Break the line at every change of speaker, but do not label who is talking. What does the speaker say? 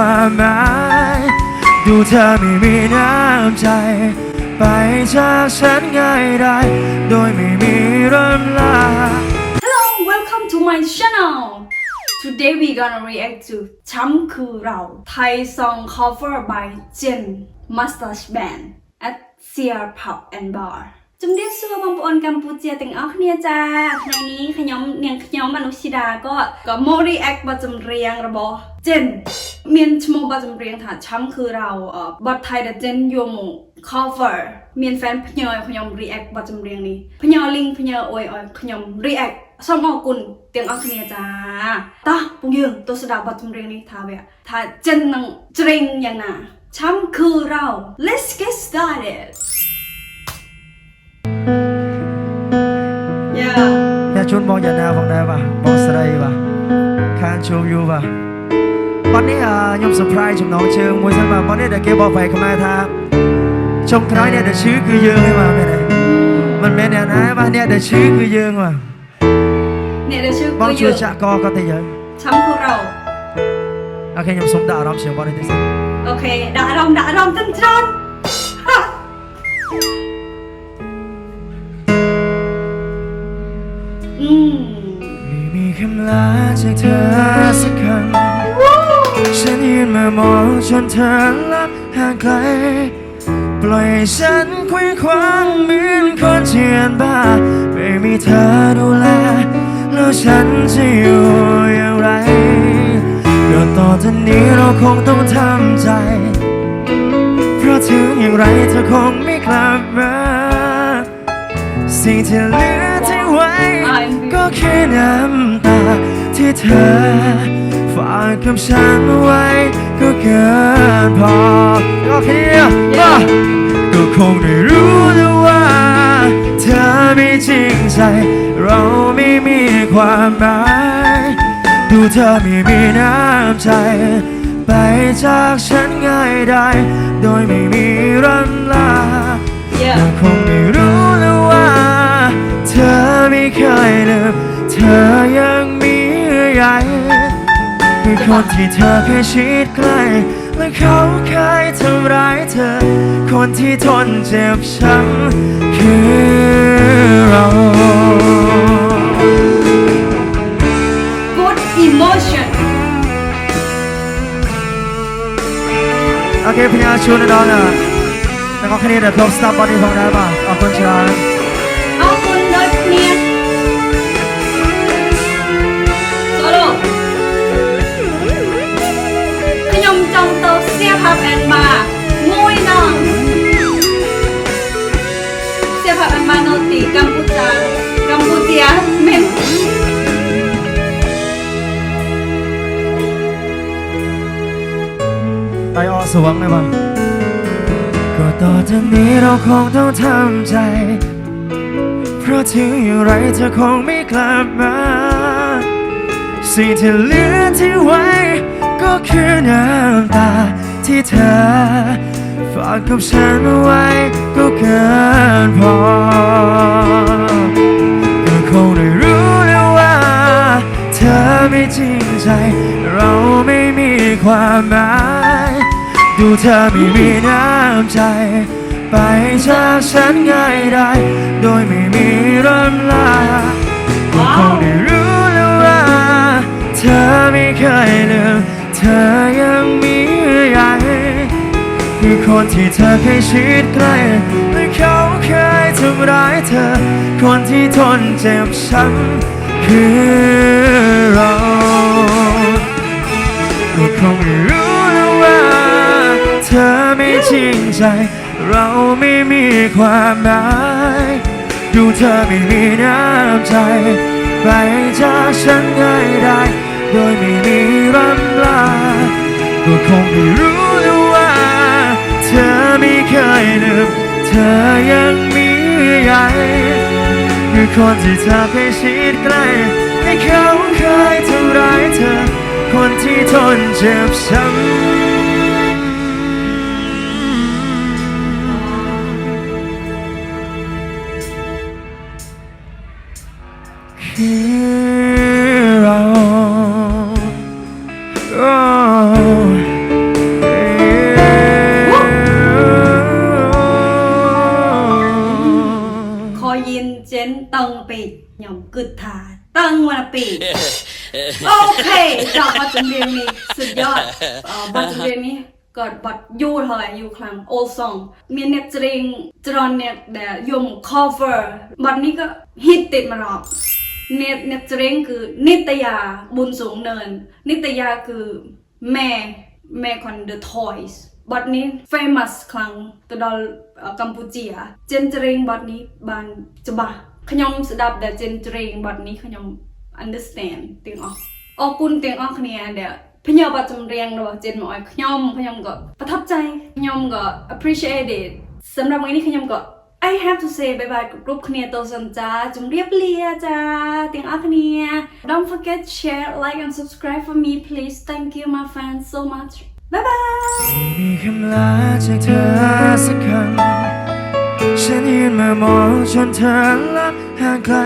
ความหมาย ดูเธอไม่มีน้ำใจ ไปจากฉันง่ายได้ โดยไม่มีเริ่มลา
Hello welcome to my channel Today we gonna react to ช้ำคือเรา Thai song cover by Jen Mustache Band at Sear Pub and Bar จุมเดียกชื่อบังปอนกัมพูเจียติงออกเนี่ยจ้าในนี้ขยมเนียงขยมมนุชิดาก็ก็โมรีแอคบะจำเรียงระบอเจน មានឈ្មោះបទចម្រៀងថាឆាំគឺเราអឺបទ Thai ដែល Jen យកមក cover មាន fan ផ្ញើឲ្យខ្ញុំ react បទចម្រៀងនេះផ្ញើ link ផ្ញើអុយឲ្យខ្ញុំ react សូមអរគុណទាំងអស់គ្នាចាតោះពងយើងទៅស្ដាប់បទចម្រៀងនេះថាវាថា Jen នឹងច្រៀងយ៉ាងណាឆាំគឺเรา Let's get started Yeah
អ្នកជួនបងយ៉ាងណាផងដែរបាទបងស្រីបាទខានជួបយូបាទ បាត់នេះអឺខ្ញុំ surprise ចំណងជើងមួយសិនបាទបាត់នេះដែលគេบอกไปខ្មែរថាចុងក្រោយអ្នកដែលឈឺគឺយើងទេបាទមែនទេមិនមែនអ្នកណាបាទអ្នកដែលឈឺគឺយើងបាទ
អ្នកដែលชื่อ
បង
គឺ
ជួយ
យើង
ចាក់កក៏ទៅយើង
ឆាំគឺเรา
អូខេខ្ញុំសូមដាក់អារម្មណ៍ជាងបងនេះតិចសិន
អូខេដាក់អារម្មណ៍ដាក់អារម្មណ៍ទាំងច្រើនហាอืม
ไม่มีคำลาจากเธอสักคำฉัน ยืนมามองจนเธอลับห่างไกล ปล่อยฉันคว้คว้างเหมือนคนเชียนบ้า ไม่มีเธอดูแล แล้วฉันจะอยู่อย่างไรก็ต่อจากนี้เราคงต้องทำใจเพราะถึงอย่างไรเธอคงไม่กลับมา สิ่งที่เหลือทิ้งไว้ ก็แค่น้ำตาที่เธอ ฝากกับฉันไว้ก็เกินพอก็แค่นี้อะก็คงได้รู้แล้วว่า เธอไม่จริงใจ เราไม่มีความหมายดูเธอไม่มีน้ำใจ ไปจากฉันง่ายได้ โดยไม่มีรันลา
เยอะ
ยังคงไม่รู้แล้วว่า เธอไม่เคยลืมเธอยังมีเยื่อใย คือคนที่เธอเคยชิดใกล้ และเขาเคยทำร้ายเธอ คนที่ทนเจ็บช้ำคือเรา
good emotion
โอเคพญาชูนดอนอะแล้วก็แค่นี้เดี๋ยวครบสตาร์บอดี้ของได้ป่ะขอบคุณครั ไปออสวงเลยป่ะก็ต่อจากนี้เราคงต้องทำใจ เพราะถึงอย่างไรเธอคงไม่กลับมา สิ่งที่เหลือที่ไว้ ก็คือน้ำตาที่เธอ ฝากกับฉันไว้ก็เกินพอก็คงได้รู้แล้วว่า เธอไม่จริงใจ เราไม่มีความหมาย ดูเธอไม่มีน้ำใจ ไปจากฉันง่ายได้ โดยไม่มีร่ำลาก็คงได้รู้แล้วว่า เธอไม่เคยลืมเธอยังมีเยื่อใยคือคนที่เธอเคยชิดใกล้และเขาเคยทำร้ายเธอ คนที่ทนเจ็บช้ำคือเรา จริงใจ เราไม่มีความหมายดูเธอไม่มีน้ำใจไปจากฉันง่ายได้ โดยไม่มีรำลาก็คงได้รู้แล้วว่า เธอไม่เคยลืมเธอยังมีเยื่คือคนที่เธอเคยชิดใกล้ให้เขาเคยทำร้ายเธอ คนที่ทนเจ็บช้ำ คอยินเจน
ตังปิดย่มกึดทาตังวันปิดโอเคจากบทจำเรียงนี้สุดยอดเอ่อบทจเรียงนี้กอดบัดยูเท่าไหร่ยูครั้งโอซองมีเน็ตจริงจรอนเน็ตแต่ยมคอเฟอร์บัดนี้ก็ฮิตติดมาหรอก เน็ตเน็ตเริงคือนิตยาบุญสูงเนิน นิตยาคือแม่แม่คน The Toys บทนี้ famous ครั้งตัดอลกัมพูเจียเจนเจริงบทนี้บานจะบะขยมสดับแต่เจนเจริงบทนี้ขยม understand เตียงออกออกุนเตียงออกเนี่ยเดี๋ยวพี่ยาบาจำเรียงเราเจนหมอยขยมขยมก็ประทับใจขยมก็ appreciate it สำหรับวันนี้ขยมก็ I have to say bye bye กรุ๊ปคเนียโตัสันจ้าจงเรียบเรียจ้าเตียงอัคเนีย Don't forget share like and subscribe for me please thank you my fans so much bye bye
ลาจากเธอสักคำฉันยืนมามองจนเธอละห่างไกล